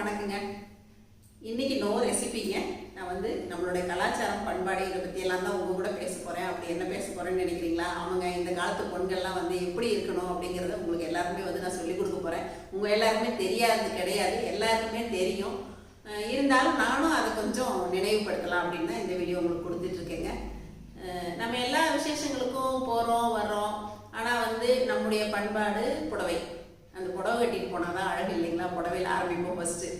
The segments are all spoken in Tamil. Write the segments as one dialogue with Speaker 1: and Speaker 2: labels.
Speaker 1: வணக்கங்க. இன்னைக்கு நோ ரெசிபிங்க. நான் வந்து நம்மளுடைய கலாச்சாரம் பண்பாடு இதை பற்றி எல்லாம் தான் உங்க கூட பேச போகிறேன் அப்படி என்ன பேச போகிறேன்னு நினைக்கிறீங்களா? அவங்க இந்த காலத்து பெண்கள்லாம் வந்து எப்படி இருக்கணும் அப்படிங்கிறத உங்களுக்கு எல்லாருமே வந்து நான் சொல்லிக் கொடுக்க போகிறேன் உங்கள் எல்லாருமே தெரியாது கிடையாது. எல்லாருக்குமே தெரியும். இருந்தாலும் நானும் அதை கொஞ்சம் நினைவுபடுத்தலாம் அப்படின்னு இந்த வீடியோ உங்களுக்கு கொடுத்துட்ருக்கேங்க. நம்ம எல்லா விசேஷங்களுக்கும் போகிறோம் வர்றோம். ஆனால் வந்து நம்முடைய பண்பாடு புடவை. அந்த புடவை கட்டிட்டு போனால் தான் அழகு இல்லைங்களா? புடவையில் ஆரம்பிப்போம் ஃபஸ்ட்டு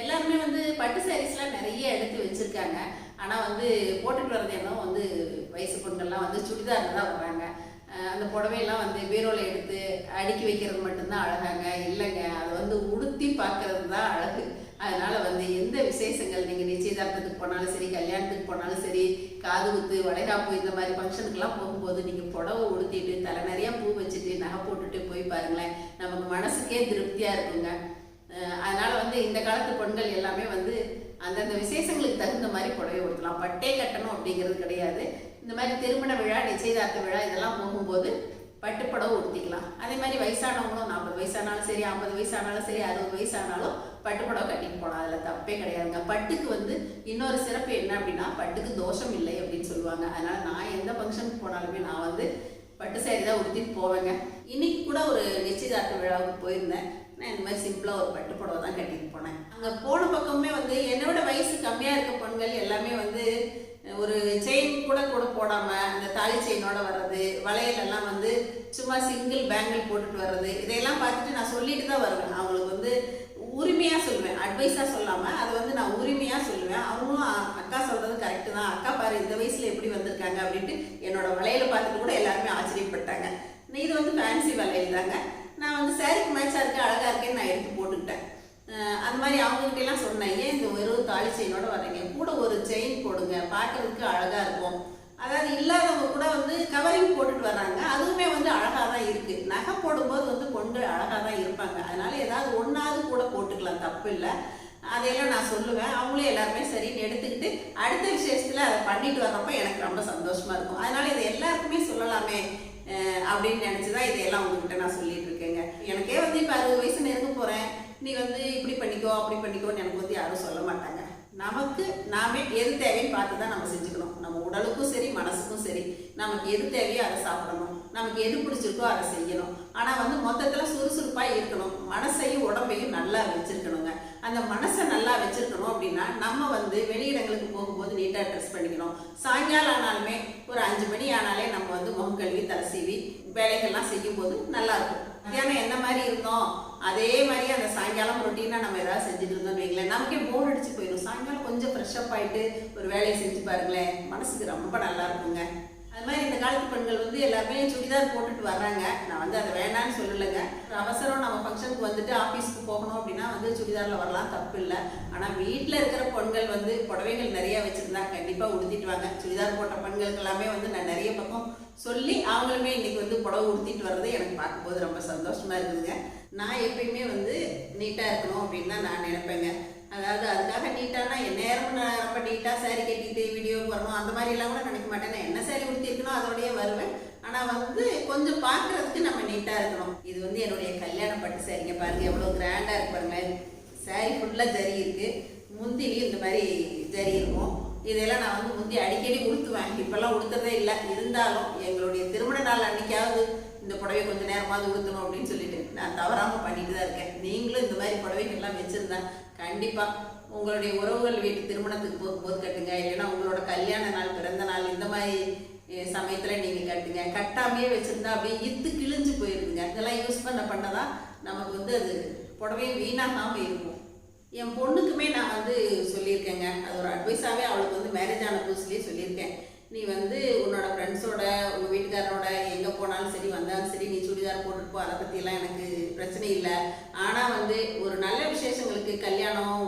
Speaker 1: எல்லாருமே வந்து பட்டு சாரீஸ்லாம் நிறைய எடுத்து வச்சுருக்காங்க. ஆனால் வந்து போட்டுட்டு வரது என்ன வந்து வயசு பொண்கள்லாம் வந்து சுடிதாரில் தான் வர்றாங்க. அந்த புடவையெல்லாம் வந்து பீரோவில் எடுத்து அடுக்கி வைக்கிறது மட்டும்தான் அழகாங்க. இல்லைங்க அதை வந்து உடுத்தி பார்க்கறது தான் அழகு. அதனால வந்து எந்த விசேஷங்கள் நீங்கள் நிச்சயதார்த்தத்துக்கு போனாலும் சரி கல்யாணத்துக்கு போனாலும் சரி காது குத்து வளைகாப்பு இந்த மாதிரி ஃபங்க்ஷனுக்குலாம் போகும்போது நீங்கள் புடவை உடுத்திட்டு தலை நிறையா பூ வச்சுட்டு நகை போட்டுட்டு போய் பாருங்களேன். நமக்கு மனசுக்கே திருப்தியாக இருக்குங்க. அதனால் அதனால வந்து இந்த காலத்து பெண்கள் எல்லாமே வந்து அந்தந்த விசேஷங்களுக்கு தகுந்த மாதிரி புடவை உடுத்தலாம். பட்டே கட்டணும் அப்படிங்கிறது கிடையாது. இந்த மாதிரி திருமண விழா நிச்சயதார்த்த விழா இதெல்லாம் போகும்போது பட்டு புடவை உடுத்திக்கலாம். அதே மாதிரி வயசானவங்களும் நாற்பது வயசானாலும் சரி ஐம்பது வயசானாலும் சரி அறுபது வயசானாலும் பட்டு புடவை கட்டிட்டு போகலாம் அதில் தப்பே கிடையாதுங்க. பட்டுக்கு வந்து இன்னொரு சிறப்பு என்ன அப்படின்னா பட்டுக்கு தோஷம் இல்லை அப்படின்னு சொல்லுவாங்க. அதனால நான் எந்த ஃபங்க்ஷனுக்கு போனாலுமே நான் வந்து பட்டு சேரீ தான் உடுத்திட்டு போவேங்க. இன்னைக்கு கூட ஒரு நிச்சயதார்த்த விழாவுக்கு போயிருந்தேன். நான் இந்த மாதிரி சிம்பிளாக ஒரு பட்டு புடவை தான் கட்டிட்டு போனேன். அங்கே போன பக்கமே வந்து என்னோட வயசு கம்மியாக இருக்க பெண்கள் எல்லாமே வந்து ஒரு செயின் கூட கூட போடாமல் அந்த தாலி செயினோட வர்றது வளையலெல்லாம் வந்து சும்மா சிங்கிள் பேங்கிள் போட்டுட்டு வர்றது இதையெல்லாம் பார்த்துட்டு நான் சொல்லிட்டு தான் வருவேன். அவங்களுக்கு வந்து உரிமையாக சொல்லுவேன் அட்வைஸாக சொல்லாமல் அதை வந்து நான் உரிமையாக சொல்லுவேன் அவங்களும் அக்கா சொல்கிறது கரெக்டு தான். அக்கா பாரு இந்த வயசில் எப்படி வந்திருக்காங்க? அப்படின்ட்டு என்னோட வளையலை பார்த்துட்டு கூட எல்லாருமே ஆச்சரியப்பட்டாங்க. இது வந்து ஃபேன்சி வளையல் தாங்க. நான் வந்து சேருக்கு மேட்சாக இருக்கு அழகாக இருக்கேன்னு நான் எடுத்து போட்டுக்கிட்டேன். அந்த மாதிரி அவங்ககிட்டலாம் சொன்னேன் ஏன் இந்த வெறும் தாலி செயினோட வரீங்க கூட ஒரு செயின் போடுங்க பார்க்கறதுக்கு அழகாக இருக்கும். அதாவது இல்லாதவங்க கூட வந்து கவரிங் போட்டுட்டு வர்றாங்க. அதுவுமே வந்து அழகாக தான் இருக்குது நகை போட வந்து பொண்கள் அழகாக தான் இருப்பாங்க அதனால ஏதாவது ஒன்றாவது கூட தப்பு இல்லை அதையெல்லாம் நான் சொல்லுவேன். அவங்களே எல்லாருமே சரின்னு எடுத்துக்கிட்டு அடுத்த விசேஷத்தில் அதை பண்ணிட்டு வர்றப்ப எனக்கு ரொம்ப சந்தோஷமா இருக்கும். அதனால இதை எல்லாருக்குமே சொல்லலாமே அப்படின்னு நினச்சி தான் இதையெல்லாம் உங்ககிட்ட நான் சொல்லிட்டு இருக்கேங்க. எனக்கே வந்து இப்போ அறுபது வயசு நெருங்க போகிறேன் நீ வந்து இப்படி பண்ணிக்கோ அப்படி பண்ணிக்கோன்னு எனக்கு வந்து யாரும் சொல்ல மாட்டாங்க. நமக்கு நாமே எது தேவைன்னு பார்த்து தான் நம்ம செஞ்சுக்கணும். நம்ம உடலுக்கும் சரி மனசுக்கும் சரி. நமக்கு எது தேவையோ அதை சாப்பிடணும். நமக்கு எது பிடிச்சிருக்கோ அதை செய்யணும். ஆனால் வந்து மொத்தத்தில் சுறுசுறுப்பாக இருக்கணும். மனசையும் உடம்பையும் நல்லா வச்சுருக்கணுங்க. அந்த மனசை நல்லா வச்சுருக்கணும் அப்படின்னா நம்ம வந்து வெளியிடங்களுக்கு போகும்போது நீட்டாக ட்ரெஸ் பண்ணிக்கணும். சாயங்காலம் ஆனாலுமே ஒரு அஞ்சு மணி ஆனாலே நம்ம வந்து முகம் கழுவி தலை சீவி வேலைகள்லாம் செய்யும்போது நல்லாயிருக்கும். மத்தியானம் என்ன மாதிரி இருந்தோம்? அதே மாதிரி அந்த சாயங்காலம் ரொட்டீனாக நம்ம ஏதாவது செஞ்சுட்டு இருந்தோம் வைங்களேன். நமக்கே போர் அடிச்சு போயிடும். சாயங்காலம் கொஞ்சம் ஃப்ரெஷ்அப் ஆகிட்டு ஒரு வேலையை செஞ்சு பாருங்களேன். மனசுக்கு ரொம்ப நல்லா இருக்குங்க. அது மாதிரி இந்த காலத்து பெண்கள் வந்து எல்லாருமே சுடிதார் போட்டுட்டு வர்றாங்க. நான் வந்து அதை வேணான்னு சொல்லலைங்க. ஒரு அவசரம் நம்ம ஃபங்க்ஷனுக்கு வந்துட்டு ஆஃபீஸ்க்கு போகணும் அப்படின்னா வந்து சுடிதாரில் வரலாம் தப்பு இல்லை. ஆனால் வீட்டில் இருக்கிற பெண்கள் வந்து புடவைகள் நிறைய வச்சுருந்தா கண்டிப்பாக உடுத்திட்டு வாங்க. சுடிதார் போட்ட பெண்களுக்கு எல்லாமே வந்து நான் நிறைய பக்கம் சொல்லி அவங்களுமே இன்றைக்கி வந்து புடவை உடுத்திட்டு வர்றது எனக்கு பார்க்கும்போது ரொம்ப சந்தோஷமாக இருக்குதுங்க. நான் எப்பயுமே வந்து நீட்டாக இருக்கணும் அப்படின்னு தான் நான் நினைப்பேங்க. அதாவது அதுக்காக நீட்டானா என் நேரம் நான் ரொம்ப நீட்டாக சாரி கட்டிட்டு வீடியோ வரணும் அந்த மாதிரி எல்லாம் கூட நினைக்க மாட்டேன். என்ன என்ன saree உடுத்திருக்கணும் அதோடய வருவேன் ஆனால் வந்து கொஞ்சம் பார்க்குறதுக்கு நம்ம நீட்டாக இருக்கணும். இது வந்து என்னுடைய கல்யாண பட்டு சாரிங்க பாருங்கள் எவ்வளோ கிராண்டாக இருக்கு பாருங்களேன் saree ஃபுல்லாக ஜரி இருக்குது முந்திலையும் இந்த மாதிரி ஜரி இருக்கும். இதெல்லாம் நான் வந்து முந்தி அடிக்கடி உடுத்துவேன் இப்போல்லாம் உடுத்துறதே இல்லை. இருந்தாலும் எங்களுடைய திருமண நாள் அன்னைக்காவது இந்த புடவை கொஞ்சம் நேரமாவது உடுத்தணும் அப்படின்னு சொல்லிட்டு நான் தவறாமல் பண்ணிட்டு தான் இருக்கேன். நீங்களும் இந்த மாதிரி புடவைகள்லாம் வச்சுருந்தேன் கண்டிப்பாக உங்களுடைய உறவுகள் வீட்டு திருமணத்துக்கு போகும்போது கட்டுங்க. இல்லைன்னா உங்களோட கல்யாண நாள் பிறந்த நாள் இந்த மாதிரி சமயத்தில் நீங்கள் கட்டுங்க. கட்டாமையே வச்சுருந்தா அப்படியே இத்து கிழிஞ்சு போயிருதுங்க. இதெல்லாம் யூஸ் பண்ண பண்ணதான் நமக்கு வந்து அது புடவையே வீணாகாமல் இருக்கும். என் பொண்ணுக்குமே நான் வந்து சொல்லியிருக்கேங்க. அது ஒரு அட்வைஸாகவே அவளுக்கு வந்து மேரேஜ் ஆன புதுசுலேயே சொல்லியிருக்கேன். நீ வந்து உன்னோட ஃப்ரெண்ட்ஸோட உங்கள் வீட்டுக்காரரோட எங்கே போனாலும் சரி வந்தாலும் சரி நீ சுடிதார் போட்டுட்டு போ. அதை பற்றியெல்லாம் எனக்கு பிரச்சனை இல்லை. ஆனால் வந்து ஒரு நல்ல விசேஷங்களுக்கு கல்யாணம்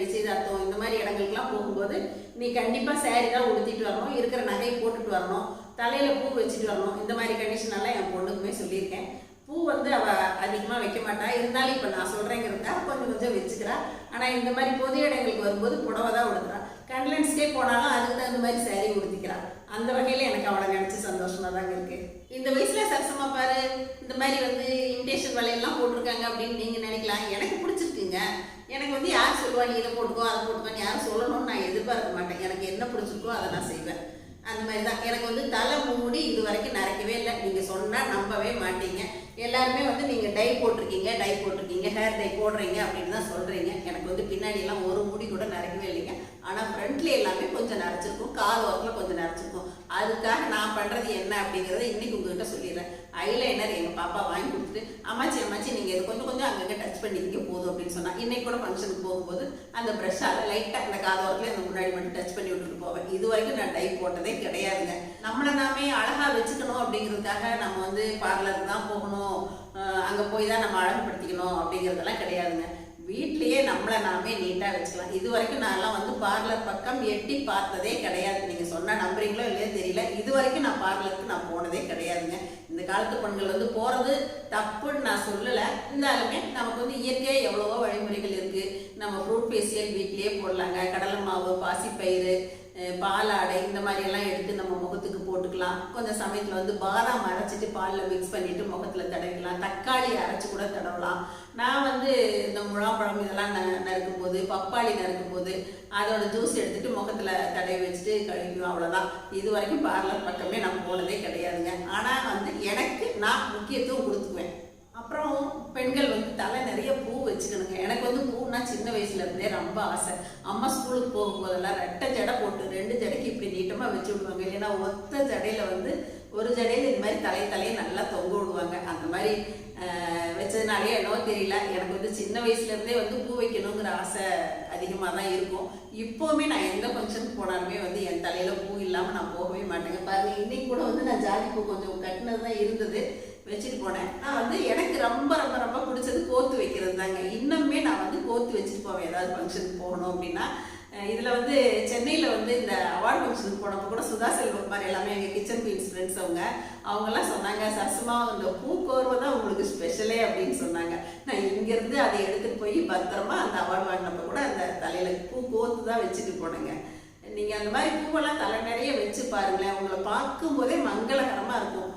Speaker 1: நிச்சயதார்த்தம் இந்த மாதிரி இடங்களுக்குலாம் போகும்போது நீ கண்டிப்பாக சேரீ தான் உடுத்திட்டு வரணும் இருக்கிற நகையை போட்டுட்டு வரணும் தலையில் பூ வச்சுட்டு வரணும். இந்த மாதிரி கண்டிஷனெல்லாம் என் பொண்ணுக்குமே சொல்லியிருக்கேன். பூ வந்து அவள் அதிகமாக வைக்க மாட்டா. இருந்தாலும் இப்போ நான் சொல்கிறேங்கிறதா கொஞ்சம் கொஞ்சம் வச்சுக்கிறா. ஆனால் இந்த மாதிரி பொது இடங்களுக்கு வரும்போது புடவை தான் உடுத்துறா. கண்ட்லன்ஸ்க்கே போனாலும் அதுக்கு தகுந்த மாதிரி saree உடுத்திக்கிறா. அந்த வகையில் எனக்கு அவளை நினச்சி சந்தோஷமாக தாங்க இருக்குது இந்த வயசில் சரசமாக பாரு இந்த மாதிரி வந்து இன்டேஷன் வலையெல்லாம் போட்டிருக்காங்க அப்படின்னு நீங்கள் நினைக்கலாம். எனக்கு பிடிச்சிருக்குங்க. எனக்கு வந்து யார் சொல்லுவா நீ இதை போட்டுக்கோ அதை போட்டுக்கோன்னு யாரும் சொல்லணும்னு நான் எதிர்பார்க்க மாட்டேன். எனக்கு என்ன பிடிச்சிருக்கோ அதை நான் செய்வேன். அந்த மாதிரி தான். எனக்கு வந்து தலை மூடி இது வரைக்கும் நிறைக்கவே இல்லை. நீங்கள் சொன்னால் நம்பவே மாட்டீங்க. எல்லாருமே வந்து நீங்கள் டை போட்டிருக்கீங்க டை போட்டிருக்கீங்க ஹேர் டை போடுறீங்க அப்படின்னு தான் சொல்கிறீங்க எனக்கு வந்து பின்னாடியெல்லாம் ஒரு முடி கூட நிறைக்கவே இல்லைங்க. ஆனால் ஃப்ரண்ட்ல எல்லாமே கொஞ்சம் நரைச்சிருக்கும். கால் ஒர்க்கில் கொஞ்சம் நரைச்சிருக்கும். அதுக்காக நான் பண்ணுறது என்ன அப்படிங்கிறத இன்னைக்கு உங்ககிட்ட சொல்லிடுறேன். ஐலைனர் எங்கள் பாப்பா வாங்கி கொடுத்துட்டு அம்மாச்சி அம்மாச்சி நீங்கள் இது கொஞ்சம் கொஞ்சம் அங்கங்கே டச் பண்ணிக்க போதும் அப்படின்னு சொன்னா இன்னைக்கு கூட ஃபங்க்ஷனுக்கு போகும்போது அந்த ப்ரெஷ்ஷால் லைட்டாக அந்த காது ஓரத்தில் இந்த முன்னாடி மட்டும் டச் பண்ணி விட்டுட்டு போவேன். இது வரைக்கும் நான் டை போட்டதே கிடையாதுங்க. நம்மளை நாமே அழகாக வச்சுக்கணும் அப்படிங்கிறதுக்காக நம்ம வந்து பார்லருக்கு தான் போகணும். அங்கே போய் தான் நம்ம அழகுபடுத்திக்கணும் அப்படிங்கிறதெல்லாம் கிடையாதுங்க. வீட்லேயே நம்மளை நாமே நீட்டாக வச்சுக்கலாம். இது வரைக்கும் நான்லாம் வந்து பார்லர் பக்கம் எட்டி பார்த்ததே கிடையாது. நீங்கள் சொன்னால் நம்புறீங்களோ இல்லையோ தெரியல. இது வரைக்கும் நான் பார்லருக்கு நான் போனதே கிடையாதுங்க. காலத்து பெண்கள் வந்து போகிறது தப்புன்னு நான் சொல்லலை. இருந்தாலுமே நமக்கு வந்து இயற்கையாக எவ்வளவோ வழிமுறைகள் இருக்குது நம்ம ஃப்ரூட் ஃபேஷியல் வீட்லேயே போடலாங்க. கடலை மாவு பாசிப்பயிறு பால் பாலாடை இந்த மாதிரி எல்லாம் எடுத்து நம்ம முகத்துக்கு போட்டுக்கலாம். கொஞ்சம் சமயத்தில் வந்து பாதாம் அரைச்சிட்டு பாலில் மிக்ஸ் பண்ணிட்டு முகத்தில் தடவிக்கலாம். தக்காளி அரைச்சி கூட தடவலாம். நான் வந்து இந்த முழாப்பழம் இதெல்லாம் ந நறுக்கும் போது பப்பாளி நறுக்கும் போது அதோட ஜூஸ் எடுத்துட்டு முகத்தில் தடவி வச்சுட்டு கழுவிடுவோம் அவ்வளோதான் இது வரைக்கும் பார்லர் பக்கமே நான் போனதே கிடையாதுங்க. ஆனால் வந்து எனக்கு நான் முக்கியத்துவம் கொடுத்துக்குவேன். அப்புறம் பெண்கள் வந்து தலை நிறைய பூ வச்சுக்கணுங்க. எனக்கு வந்து பூனா சின்ன வயசுல இருந்தே ரொம்ப ஆசை. அம்மா ஸ்கூலுக்கு போகும்போதெல்லாம் ரெட்டை ஜடை போட்டு ரெண்டு ஜடைக்கு இப்படி நீட்டமாக வச்சு விடுவாங்க. இல்லைன்னா ஒத்த ஜடையில வந்து ஒரு ஜடையில இந்த மாதிரி தலை தலையை நல்லா தொங்க விடுவாங்க. அந்த மாதிரி வச்சதுனாலே என்னவோ தெரியல. எனக்கு வந்து சின்ன வயசுல இருந்தே வந்து பூ வைக்கணுங்கிற ஆசை அதிகமாக தான் இருக்கும். இப்போவுமே நான் எந்த ஃபங்க்ஷனுக்கு போனாலுமே வந்து என் தலையில பூ இல்லாமல் நான் போகவே மாட்டேங்க. பாருங்க இன்னைக்கு கூட வந்து நான் ஜாதி பூ கொஞ்சம் கட்டினது தான் இருந்தது. வச்சுட்டு போனேன். நான் வந்து எனக்கு ரொம்ப ரொம்ப ரொம்ப பிடிச்சது கோத்து வைக்கிறது தாங்க இன்னுமே நான் வந்து கோத்து வச்சுட்டு போவேன். ஏதாவது ஃபங்க்ஷனுக்கு போகணும் அப்படின்னா. இதில் வந்து சென்னையில் வந்து இந்த அவார்ட் ஃபங்க்ஷனுக்கு போனப்போ கூட சுதா செல்வம் மாதிரி எல்லாமே எங்கள் கிச்சன் குயின்ஸ் ஃப்ரெண்ட்ஸ் அவங்க. அவங்கெல்லாம் சொன்னாங்க சசுமா இந்த பூ தான் உங்களுக்கு ஸ்பெஷலே அப்படின்னு சொன்னாங்க. நான் இங்கேருந்து அதை எடுத்துகிட்டு போய் பத்திரமா அந்த அவார்டு வாங்கினப்ப கூட அந்த தலையில் பூ கோத்து தான் வச்சுட்டு போனேங்க. நீங்கள் அந்த மாதிரி பூவெல்லாம் தலை நிறைய வச்சு பாருங்களேன். உங்களை பார்க்கும்போதே மங்களகரமாக இருக்கும்.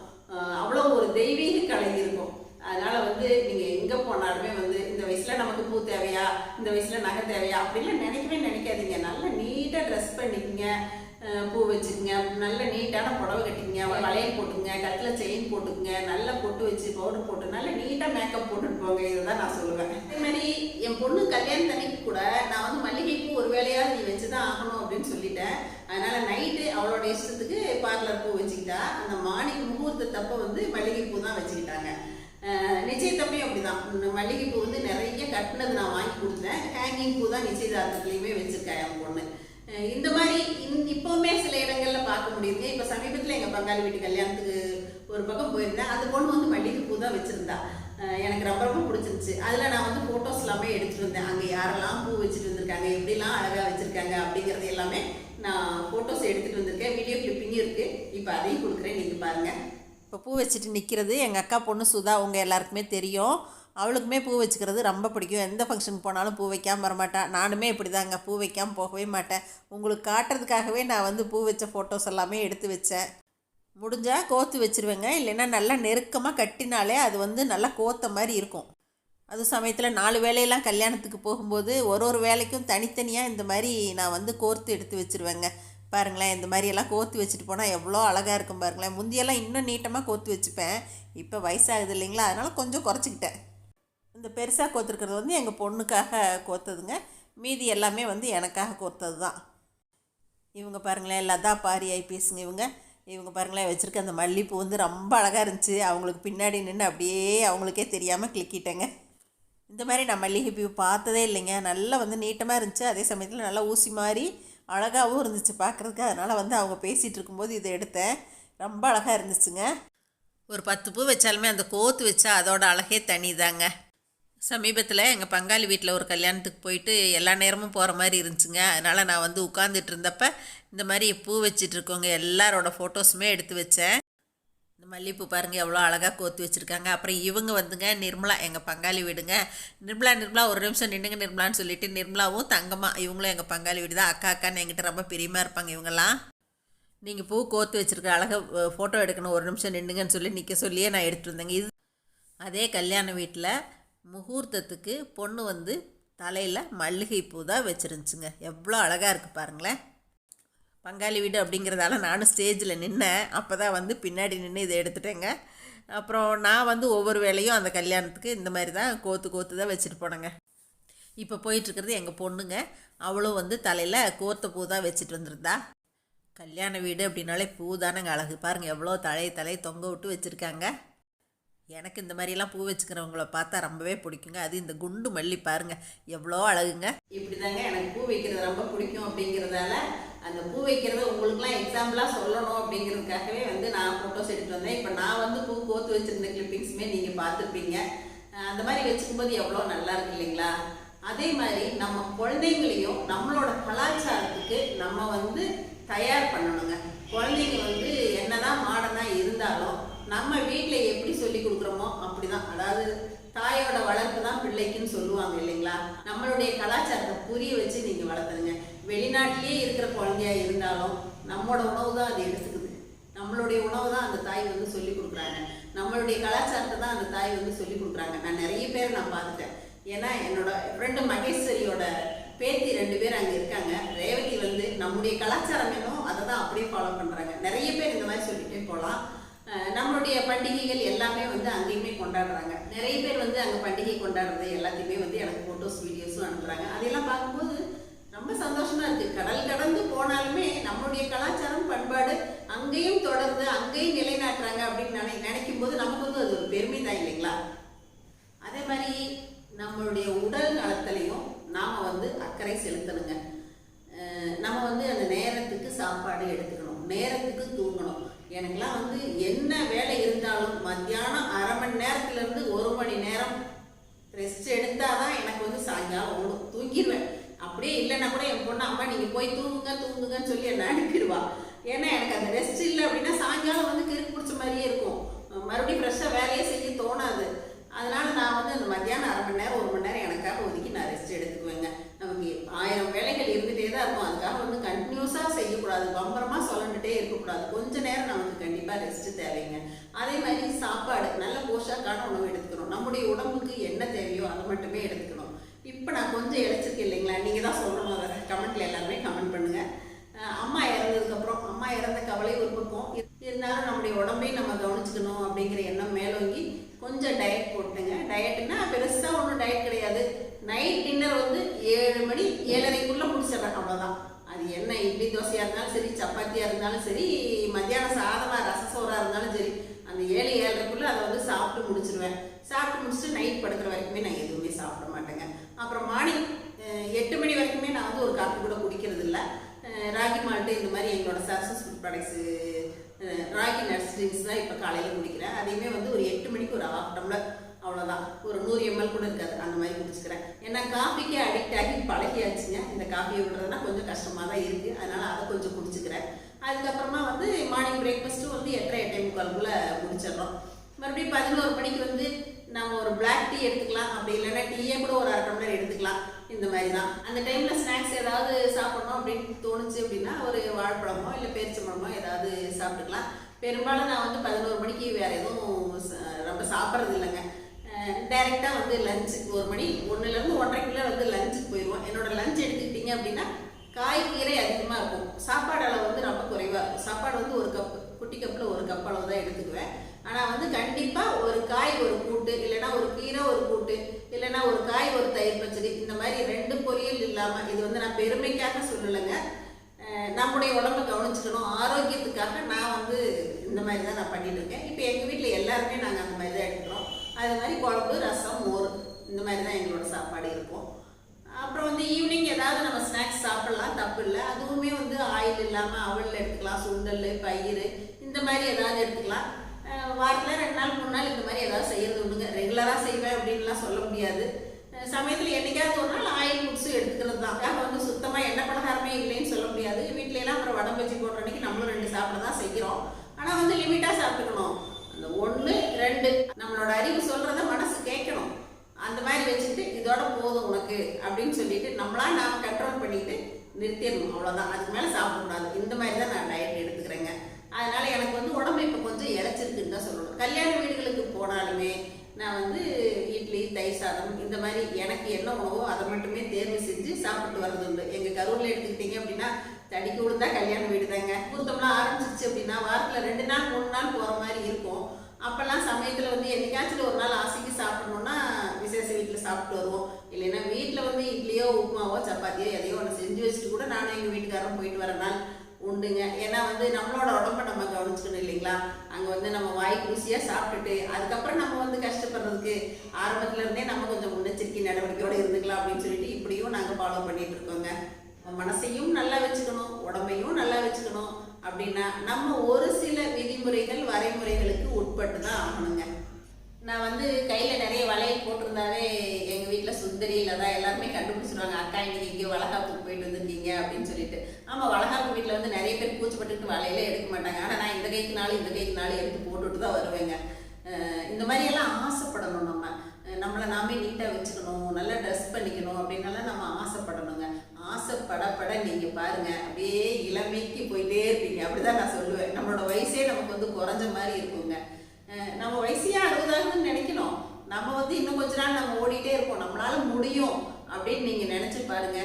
Speaker 1: அவ்வளோ ஒரு தெய்வீக கலை இருக்கும். அதனால வந்து நீங்க எங்க போனாலுமே வந்து இந்த வயசுல நமக்கு பூ தேவையா? இந்த வயசுல நகை தேவையா? அப்படின்லாம் நினைக்கவே நினைக்காதீங்க. நல்லா நீட்டா ட்ரெஸ் பண்ணிக்கங்க. பூ வச்சுக்கோங்க. நல்ல நீட்டான புடவை கட்டிங்க வளையல் போட்டுங்க கட்டில் செயின் போட்டுக்கோங்க. நல்ல பொட்டு வச்சு பவுடர் போட்டு நல்லா நீட்டாக மேக்கப் போட்டுட்டு போங்க. இதுதான் நான் சொல்லுவேன். அதே மாதிரி என் பொண்ணு கல்யாணம் கூட நான் வந்து மல்லிகை ஒரு வேலையாக நீ வச்சு தான் ஆகணும் அப்படின்னு சொல்லிட்டேன். அதனால நைட்டு அவளோட இஷ்டத்துக்கு பார்லர் பூ வச்சுக்கிட்டா அந்த மார்னிங் முகூர்த்தத்தப்ப வந்து மல்லிகைப்பூ தான் வச்சுக்கிட்டாங்க. நிச்சயத்தப்பையும் அப்படிதான். இந்த வந்து நிறைய கட்டினது நான் வாங்கி கொடுத்தேன். ஹேங்கிங் பூ தான் நிச்சயதார்த்தத்துலையுமே வச்சுருக்கேன் என் பொண்ணு. இந்த மாதிரி இந் இப்போவுமே சில இடங்களில் பார்க்க முடியுது. இப்போ சமீபத்தில் எங்கள் பங்காளி வீட்டு கல்யாணத்துக்கு ஒரு பக்கம் போயிருந்தேன். அந்த பொண்ணு வந்து மல்லிகைப்பூ தான் வச்சுருந்தா. எனக்கு ரொம்ப ரொம்ப பிடிச்சிருந்துச்சு. அதில் நான் வந்து ஃபோட்டோஸ் எல்லாமே எடுத்துகிட்டு வந்தேன். அங்கே யாரெல்லாம் பூ வச்சுட்டு வந்திருக்காங்க? எப்படிலாம் அழகாக வச்சுருக்காங்க? அப்படிங்கிறது எல்லாமே நான் ஃபோட்டோஸ் எடுத்துகிட்டு வந்திருக்கேன். வீடியோ கிளிப்பிங்கும் இருக்குது இப்போ அதையும் கொடுக்குறேன். நீங்கள் பாருங்கள்
Speaker 2: இப்போ பூ வச்சுட்டு நிற்கிறது எங்கள் அக்கா பொண்ணு சுதா அவங்க எல்லாருக்குமே தெரியும். அவளுக்குமே பூ வச்சுக்கிறது ரொம்ப பிடிக்கும். எந்த ஃபங்க்ஷனுக்கு போனாலும் பூ வைக்காமல் வரமாட்டேன் நானுமே இப்படி தாங்க பூ வைக்காமல் போகவே மாட்டேன். உங்களுக்கு காட்டுறதுக்காகவே நான் வந்து பூ வச்ச ஃபோட்டோஸ் எல்லாமே எடுத்து வச்சேன். முடிஞ்சால் கோத்து வச்சிருவேங்க. இல்லைன்னா நல்லா நெருக்கமாக கட்டினாலே அது வந்து நல்லா கோத்த மாதிரி இருக்கும். அது சமயத்தில் நாலு வேலையெல்லாம் கல்யாணத்துக்கு போகும்போது ஒரு ஒரு வேலைக்கும் தனித்தனியாக இந்த மாதிரி நான் வந்து கோர்த்து எடுத்து வச்சிருவேங்க. பாருங்களேன் இந்த மாதிரியெல்லாம் கோர்த்து வச்சுட்டு போனால் எவ்வளோ அழகாக இருக்கும் பாருங்களேன். முந்தியெல்லாம் இன்னும் நீட்டமாக கோர்த்து வச்சுப்பேன். இப்போ வயசாகுது இல்லைங்களா? அதனால் கொஞ்சம் குறைச்சிக்கிட்டேன். இந்த பெருசாக கோர்த்துருக்கிறது வந்து எங்கள் பொண்ணுக்காக கோர்த்ததுங்க. மீதி எல்லாமே வந்து எனக்காக கோர்த்தது தான் இவங்க பாருங்களேன் லதா பாரி ஐபிஎஸ்ங்க இவங்க. இவங்க பாருங்களேன் வச்சுருக்க அந்த மல்லிகைப்பூ வந்து ரொம்ப அழகாக இருந்துச்சு. அவங்களுக்கு பின்னாடி நின்று அப்படியே அவங்களுக்கே தெரியாமல் கிளிக்கிட்டேங்க. இந்த மாதிரி நான் மல்லிகைப்பூ பார்த்ததே இல்லைங்க. நல்லா வந்து நீட்டமாக இருந்துச்சு. அதே சமயத்தில் நல்லா ஊசி மாதிரி அழகாகவும் இருந்துச்சு பார்க்குறதுக்கு அதனால் வந்து அவங்க பேசிகிட்டு இருக்கும்போது இதை எடுத்தேன். ரொம்ப அழகாக இருந்துச்சுங்க. ஒரு பத்து பூ வச்சாலுமே அந்த கோத்து வச்சா அதோட அழகே தனிதாங்க. சமீபத்தில் எங்கள் பங்காளி வீட்டில் ஒரு கல்யாணத்துக்கு போயிட்டு எல்லா நேரமும் போகிற மாதிரி இருந்துச்சுங்க. அதனால் நான் வந்து உட்காந்துட்டு இருந்தப்ப இந்த மாதிரி பூ வச்சிட்ருக்கவங்க எல்லாரோட ஃபோட்டோஸுமே எடுத்து வச்சேன். மல்லிகைப்பூ பாருங்கள் எவ்வளோ அழகாக கோத்து வச்சுருக்காங்க. அப்புறம் இவங்க வந்துங்க நிர்மலா எங்கள் பங்காளி வீடுங்க. நிர்மலா நிர்மலா ஒரு நிமிஷம் நின்றுங்க நிர்மலான்னு சொல்லிட்டு நிர்மலாவும் தங்கம்மா இவங்களும் எங்கள் பங்காளி வீடு தான். அக்கா அக்கான்னு என்கிட்ட ரொம்ப பிரியமாக இருப்பாங்க இவங்கெல்லாம். நீங்கள் பூ கோத்து வச்சுருக்க அழகாக ஃபோட்டோ எடுக்கணும் ஒரு நிமிஷம் நின்னுங்கன்னு சொல்லி நிற்க சொல்லியே நான் எடுத்துட்டு வந்தேங்க. இது அதே கல்யாண வீட்டில் முகூர்த்தத்துக்கு பொண்ணு வந்து தலையில் மல்லிகை பூ தான் வச்சுருந்துச்சுங்க. எவ்வளோ அழகாக இருக்குது பாருங்களேன். பங்காளி வீடு அப்படிங்கிறதால நானும் ஸ்டேஜில் நின்னேன். அப்போ தான் வந்து பின்னாடி நின்று இதை எடுத்துட்டேங்க. அப்புறம் நான் வந்து ஒவ்வொரு வேலையும் அந்த கல்யாணத்துக்கு இந்த மாதிரி தான் கோத்து கோத்து தான் வச்சுட்டு போனேங்க. இப்போ போயிட்டுருக்கிறது எங்கள் பொண்ணுங்க. அவளும் வந்து தலையில் கோர்த்த பூ தான் வச்சுட்டு வந்திருந்தா. கல்யாண வீடு அப்படின்னாலே பூ தானங்க அழகு. பாருங்கள் எவ்வளோ தலை தலையை தொங்க விட்டு வச்சுருக்காங்க. எனக்கு இந்த மாதிரிலாம் பூ வச்சுக்கிறவங்கள பார்த்தா ரொம்பவே பிடிக்குங்க. அது இந்த குண்டு மல்லி பாருங்க எவ்வளோ அழகுங்க.
Speaker 1: இப்படி தாங்க எனக்கு பூ வைக்கிறது ரொம்ப பிடிக்கும் அப்படிங்கிறதால அந்த பூ வைக்கிறத உங்களுக்குலாம் எக்ஸாம்பிளாக சொல்லணும் அப்படிங்கிறதுக்காகவே வந்து நான் ஃபோட்டோஸ் எடுத்துட்டு வந்தேன். இப்போ நான் வந்து பூ கோத்து வச்சுருந்த கிளிப்பிங்ஸுமே நீங்கள் பார்த்துருப்பீங்க. அந்த மாதிரி வச்சுக்கும்போது எவ்வளோ நல்லா இருக்கு இல்லைங்களா? அதே மாதிரி நம்ம குழந்தைங்களையும் நம்மளோட கலாச்சாரத்துக்கு நம்ம வந்து தயார் பண்ணணுங்க. குழந்தைங்க வந்து என்னதான் மாடனாக இருந்தாலும் நம்ம வீட்டில் எப்படி சொல்லி கொடுக்குறோமோ அப்படிதான். அதாவது தாயோட வளர்ப்பு தான் பிள்ளைக்குன்னு சொல்லுவாங்க இல்லைங்களா? நம்மளுடைய கலாச்சாரத்தை புரிய வச்சு நீங்கள் வளர்த்துருங்க வெளிநாட்டிலேயே இருக்கிற குழந்தையா இருந்தாலும் நம்மளோட உணவு தான் அது எடுத்துக்குது. நம்மளுடைய உணவு தான் அந்த தாய் வந்து சொல்லி கொடுக்குறாங்க. நம்மளுடைய கலாச்சாரத்தை தான் அந்த தாய் வந்து சொல்லி கொடுக்குறாங்க. நான் நிறைய பேர் நான் பார்த்துட்டேன். ஏன்னா என்னோட ஃப்ரெண்டு மகேஸ்வரியோட பேத்தி ரெண்டு பேர் அங்கே இருக்காங்க. ரேவதி வந்து நம்முடைய கலாச்சாரம் என்னவோ அதை தான் அப்படியே ஃபாலோ பண்ணுறாங்க நிறைய பேர் இந்த மாதிரி சொல்லிகிட்டே போகலாம். நம்மளுடைய பண்டிகைகள் எல்லாமே வந்து அங்கேயுமே கொண்டாடுறாங்க. நிறைய பேர் வந்து அங்கே பண்டிகை கொண்டாடுறது எல்லாத்தையுமே வந்து எனக்கு ஃபோட்டோஸ் வீடியோஸும் அனுப்புகிறாங்க அதையெல்லாம் பார்க்கும்போது ரொம்ப சந்தோஷமா இருக்கு கடல் கடந்து போனாலுமே நம்மளுடைய கலாச்சாரம் பண்பாடு அங்கேயும் தொடர்ந்து அங்கேயும் நிலைநாட்டுறாங்க அப்படின்னு நினை நினைக்கும் போது நமக்கு வந்து அது ஒரு பெருமை தான் இல்லைங்களா அதே மாதிரி நம்மளுடைய உடல் நலத்திலையும் நாம வந்து அக்கறை செலுத்தணுங்க அஹ் நம்ம வந்து அந்த நேரத்துக்கு சாப்பாடு எடுத்துக்கணும் நேரத்துக்கு தூங்கணும் எனக்கெல்லாம் வந்து என்ன வேலை இருந்தாலும் மத்தியானம் அரை மணி நேரத்துல இருந்து ஒரு மணி நேரம் ரெஸ்ட் எடுத்தாதான் எனக்கு வந்து சாயங்காலம் ஓடும் தூங்கிடுவேன் அப்படியே இல்லைன்னா கூட என் பொண்ணு அம்மா நீங்க போய் தூங்குங்க தூங்குங்கன்னு சொல்லி என்ன அனுப்பிடுவா. ஏன்னா எனக்கு அந்த ரெஸ்ட் இல்லை அப்படின்னா சாயங்காலம் வந்து கிறுக்கு பிடிச்ச மாதிரியே இருக்கும். மறுபடியும் ஃப்ரெஷ்ஷாக வேலையே செய்ய தோணாது. அதனால நான் வந்து அந்த மத்தியானம் அரை மணி நேரம் ஒரு மணி நேரம் எனக்காக ஒதுக்கி நான் ரெஸ்ட் எடுத்துக்குவேங்க. நமக்கு ஆயிரம் வேலைகள் இருந்துகிட்டே தான் இருக்கும். அதுக்காக வந்து கண்டினியூஸாக செய்யக்கூடாது. பம்பரமாக சொல்லண்டுட்டே இருக்கக்கூடாது. கொஞ்ச நேரம் நமக்கு கண்டிப்பாக ரெஸ்ட்டு தேவைங்க. அதே மாதிரி சாப்பாடு நல்ல போஷாக்கான உணவு எடுத்துக்கணும். நம்முடைய உடம்புக்கு என்ன தேவையோ அதை மட்டுமே எடுத்துக்கணும். இப்போ நான் கொஞ்சம் இழைச்சிருக்கேன் இல்லைங்களா? நீங்கள் தான் சொல்லணும் அதை. கமெண்ட்ல எல்லாருமே கமெண்ட் பண்ணுங்க. அம்மா இறந்ததுக்கப்புறம் அம்மா இறந்த கவலை ஒரு பக்கம். இருந்தாலும் நம்முடைய உடம்பையும் நம்ம கவனிச்சுக்கணும் அப்படிங்கிற எண்ணம் மேலோங்கி கொஞ்சம் டயட் போட்டுங்க. டயட்னா பெருசாக ஒன்றும் டயட் கிடையாது. நைட் டின்னர் வந்து ஏழு மணி ஏழரைக்குள்ளே முடிச்சிடுறேன். அவ்வளோதான் அது என்ன இட்லி தோசையாக இருந்தாலும் சரி சப்பாத்தியாக இருந்தாலும் சரி மத்தியானம் சாதமாக ரசசோறாக இருந்தாலும் சரி அந்த ஏழு ஏழரைக்குள்ளே அதை வந்து சாப்பிட்டு முடிச்சிருவேன். சாப்பிட்டு முடிச்சுட்டு நைட் படுக்கிற வரைக்குமே நான் எதுவுமே சாப்பிட மாட்டேங்க. அப்புறம் மார்னிங் நான் வந்து ஒரு காப்பி கூட குடிக்கிறது இல்லை ராகி மால்ட்டு இந்த மாதிரி எங்களோட success food products ragi nuts drinks தான் இப்போ காலையில் குடிக்கிறேன். அதையுமே வந்து ஒரு எட்டு மணிக்கு ஒரு ஹாஃப் டம்ளர் அவ்வளோதான் ஒரு நூறு எம்எல் கூட இருக்காது. அந்த மாதிரி குடிச்சுக்கிறேன். ஏன்னா காஃபிக்கே அடிக்ட் ஆகி பழகியாச்சுங்க. இந்த காஃபியை விடுறதுனா கொஞ்சம் கஷ்டமாக தான் இருக்குது அதனால் அதை கொஞ்சம் குடிச்சுக்கிறேன். அதுக்கப்புறமா வந்து மார்னிங் பிரேக்ஃபாஸ்ட்டும் வந்து எட்டரை எட்டே முக்காலுக்குள்ளே முடிச்சிடுறோம். மறுபடியும் பதினோரு மணிக்கு வந்து நம்ம ஒரு பிளாக் டீ எடுத்துக்கலாம். அப்படி இல்லைன்னா டீயே கூட ஒரு அரை டம்ளர் எடுத்துக்கலாம். இந்த மாதிரி தான் அந்த டைமில் ஸ்நாக்ஸ் ஏதாவது சாப்பிடணும் அப்படின்னு தோணுச்சு அப்படின்னா ஒரு வாழைப்பழமோ இல்லை பேரிச்சம்பழமோ ஏதாவது சாப்பிட்டுக்கலாம். பெரும்பாலும் நான் வந்து பதினோரு மணிக்கு வேறு எதுவும் ரொம்ப சாப்பிட்றது இல்லைங்க. டைரெக்டாக வந்து லஞ்சுக்கு ஒரு மணி ஒன்றுலேருந்து ஒன்றரைக்குள்ளே வந்து லஞ்சுக்கு போயிடுவோம் என்னோட லஞ்ச் எடுத்துக்கிட்டிங்க அப்படின்னா காய்கீரை அதிகமாக இருக்கும். சாப்பாடு அளவு வந்து ரொம்ப குறைவாக இருக்கும். சாப்பாடு வந்து ஒரு கப் குட்டி கப்பில் ஒரு கப் அளவு தான் எடுத்துக்குவேன். ஆனால் வந்து கண்டிப்பாக ஒரு காய் ஒரு கூட்டு இல்லைன்னா ஒரு கீரை ஒரு கூட்டு இல்லைன்னா ஒரு காய் ஒரு தயிர் பச்சடி இந்த மாதிரி ரெண்டு பொரியல் இல்லாமல் இது வந்து நான் பெருமைக்காக சொல்லலைங்க. நம்முடைய உடம்ப கவனிச்சுக்கணும். ஆரோக்கியத்துக்காக நான் வந்து இந்த மாதிரி தான் நான் பண்ணிட்டு இருக்கேன். இப்போ எங்கள் வீட்டில் எல்லாருமே நாங்கள் அந்த மாதிரி தான் எடுக்கிறோம். அது மாதிரி குழம்பு ரசம் மோர் இந்த மாதிரி தான் எங்களோட சாப்பாடு இருக்கும். அப்புறம் வந்து ஈவினிங் ஏதாவது நம்ம ஸ்நாக்ஸ் சாப்பிடலாம் தப்பு இல்லை. அதுவுமே வந்து ஆயில் இல்லாமல் அவல் எடுத்துக்கலாம். சுண்டல் பயிறு இந்த மாதிரி ஏதாவது எடுத்துக்கலாம். வாரத்தில் ரெண்டு நாள் மூணு நாள் இந்த மாதிரி ஏதாவது செய்யறது உண்டுங்க. ரெகுலராக செய்வேன் அப்படின்லாம் சொல்ல முடியாது. சமயத்தில் என்னைக்காவது ஒரு நாள் ஆயில் ஃபுட்ஸும் எடுத்துக்கிறது தான். அதுக்காக வந்து சுத்தமாக எண்ணெய் பலகாரமே இல்லைன்னு சொல்ல முடியாது. வீட்டிலலாம் அப்புறம் வடம் பஜ்ஜி போடுற அன்றைக்கி நம்மளும் ரெண்டு சாப்பிட தான் செய்கிறோம். ஆனால் வந்து லிமிட்டாக சாப்பிட்டுக்கணும். அந்த ஒன்று ரெண்டு நம்மளோட அறிவு சொல்கிறத மனசு கேட்கணும். அந்த மாதிரி வச்சுட்டு இதோட போதும் உனக்கு அப்படின்னு சொல்லிட்டு நம்மளா நாம் கண்ட்ரோல் பண்ணிட்டு நிறுத்திடணும். அவ்வளோதான் அதுக்கு மேலே சாப்பிடக்கூடாது. இந்த மாதிரி தான் நான் டயட் எடுத்துக்கிறேங்க அதனால எனக்கு வந்து உடம்பு இப்போ கொஞ்சம் இழைச்சிருக்குன்னு தான் சொல்லணும் கல்யாண வீடுகளுக்கு போனாலுமே நான் வந்து இட்லி தயிர் சாதம் இந்த மாதிரி எனக்கு என்ன உணவோ அதை மட்டுமே தேர்வு செஞ்சு சாப்பிட்டு வர்றது உண்டு. எங்கள் கரூரில் எடுத்துக்கிட்டீங்க அப்படின்னா தடிக்கு விழுந்தா கல்யாண வீடு தாங்க. முகூர்த்தம்லாம் ஆரம்பிச்சிச்சு அப்படின்னா வாரத்தில் ரெண்டு நாள் மூணு நாள் போகிற மாதிரி இருக்கும். அப்போல்லாம் சமயத்தில் வந்து என்னைக்காச்சும் ஒரு நாள் ஆசைக்கு சாப்பிடணும்னா விசேஷ வீட்டில் சாப்பிட்டு வருவோம். இல்லைன்னா வீட்டில் வந்து இட்லியோ உப்புமாவோ சப்பாத்தியோ எதையோ ஒன்று செஞ்சு வச்சுட்டு கூட நானும் எங்கள் வீட்டுக்காரரும் போயிட்டு வர நாள் உண்டுங்க. ஏன்னா வந்து நம்மளோட உடம்ப நம்ம கவனிச்சுக்கணும் இல்லைங்களா? அங்கே வந்து நம்ம வாய் ருசியாக சாப்பிட்டுட்டு அதுக்கப்புறம் நம்ம வந்து கஷ்டப்படுறதுக்கு ஆரம்பத்துல இருந்தே நம்ம கொஞ்சம் முன்னெச்சரிக்கை நடவடிக்கையோடு இருந்துக்கலாம் அப்படின்னு சொல்லிட்டு இப்படியும் நாங்கள் ஃபாலோ பண்ணிட்டு இருக்கோங்க. நம்ம மனசையும் நல்லா வச்சுக்கணும் உடம்பையும் நல்லா வச்சுக்கணும் அப்படின்னா நம்ம ஒரு சில விதிமுறைகள் வரைமுறைகளுக்கு உட்பட்டு தான் ஆகணுங்க. நான் வந்து கையில் நிறைய வளையல் போட்டிருந்தாவே எங்கள் வீட்டில் சுந்தரி தான் எல்லாருமே கண்டுபிடிச்சிருவாங்க அக்கா இன்னைக்கு இங்கே வளகாப்புக்கு போயிட்டு வந்திருக்கீங்க அப்படின்னு சொல்லிட்டு. ஆமாம் வளகாப்பு வீட்டில் வந்து நிறைய பேர் கூச்சப்பட்டுட்டு வலையில எடுக்க மாட்டாங்க. ஆனால் நான் இந்த கைக்கு நாள் இந்த கைக்கு நாள் எடுத்து போட்டுட்டு தான் வருவேங்க. இந்த மாதிரியெல்லாம் ஆசைப்படணும் நம்ம. நம்மளை நாமே நீட்டாக வச்சுக்கணும் நல்லா ட்ரெஸ் பண்ணிக்கணும் அப்படின்னாலாம் நம்ம ஆசைப்படணுங்க. ஆசைப்படப்பட நீங்கள் பாருங்க அப்படியே இளமைக்கு போயிட்டே இருப்பீங்க. அப்படிதான் நான் சொல்லுவேன். நம்மளோட வயசே நமக்கு வந்து குறைஞ்ச மாதிரி இருக்குங்க. நம்ம வயசே அறுபதாகுதுன்னு நினைக்கணும். நம்ம வந்து இன்னும் கொஞ்ச நாள் நம்ம ஓடிட்டே இருப்போம். நம்மளால முடியும் அப்படின்னு நீங்கள் நினச்சி பாருங்க.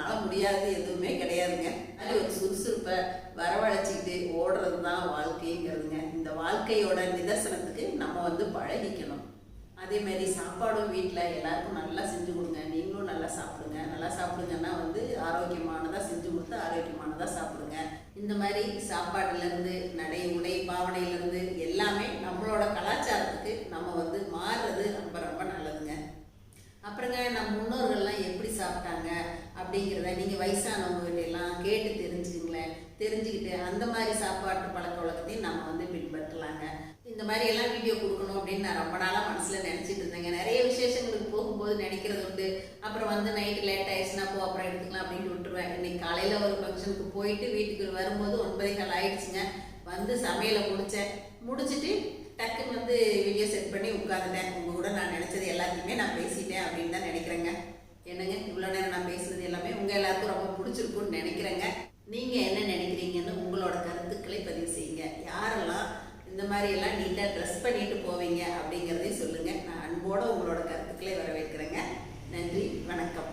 Speaker 1: நம்மளால முடியாது எதுவுமே கிடையாதுங்க. அது ஒரு சுறுசுறுப்பை வரவழைச்சிக்கிட்டு ஓடுறது தான் வாழ்க்கைங்கிறதுங்க. இந்த வாழ்க்கையோட நிதர்சனத்துக்கு நம்ம வந்து பழகிக்கணும். அதே மாதிரி சாப்பாடும் வீட்டில் எல்லாருக்கும் நல்லா செஞ்சு கொடுங்க. நீங்களும் நல்லா சாப்பிடுங்க. நல்லா சாப்பிடுங்கன்னா வந்து ஆரோக்கியமானதாக செஞ்சு கொடுத்து ஆரோக்கியமானதாக சாப்பிடுங்க. இந்த மாதிரி சாப்பாடுலேருந்து நடை உடை பாவனையிலேருந்து எல்லாமே நம்மளோட கலாச்சாரத்துக்கு நம்ம வந்து மாறுறது ரொம்ப ரொம்ப நல்லதுங்க. அப்புறங்க நம்ம முன்னோர்கள்லாம் எப்படி சாப்பிட்டாங்க? அப்படிங்கிறத நீங்கள் வயசானவங்க எல்லாம் கேட்டு தெரிஞ்சுக்குங்களேன். தெரிஞ்சுக்கிட்டு அந்த மாதிரி சாப்பாட்டு பழக்க வழக்கத்தையும் நம்ம வந்து பின்பற்றலாங்க. இந்த மாதிரி எல்லாம் வீடியோ கொடுக்கணும் அப்படின்னு நான் ரொம்ப நாளாக மனசில் நினச்சிட்டு இருந்தேங்க. நிறைய விசேஷங்களுக்கு போகும்போது நினைக்கிறது உண்டு. அப்புறம் வந்து நைட்டு லேட் ஆயிடுச்சுன்னா போ அப்புறம் எடுத்துக்கலாம் அப்படின்னு விட்டுருவேன். இன்னைக்கு காலையில் ஒரு ஃபங்க்ஷனுக்கு போயிட்டு வீட்டுக்கு வரும்போது ஒன்பதே கால் ஆயிடுச்சுங்க. வந்து சமையலை முடித்தேன் முடிச்சிட்டு டக்குன்னு வந்து வீடியோ செட் பண்ணி உட்காந்துட்டேன் உங்கள் கூட நான் நினச்சது எல்லாத்தையுமே நான் பேசிட்டேன் அப்படின்னு தான் நினைக்கிறேங்க. என்னங்க இவ்வளோ நேரம் நான் பேசுனது எல்லாமே உங்கள் எல்லாருக்கும் ரொம்ப பிடிச்சிருக்குன்னு நினைக்கிறேங்க. நீங்கள் என்ன நினைக்கிறீங்கன்னு உங்களோட கருத்துக்களை பதிவு செய்யுங்க. யாரெல்லாம் இந்த மாதிரியெல்லாம் நீட்டாக ட்ரெஸ் பண்ணிட்டு போவீங்க அப்படிங்கிறதையும் சொல்லுங்கள் நான் அன்போடு உங்களோட கருத்துக்களை வரவேற்கிறேங்க. நன்றி வணக்கம்.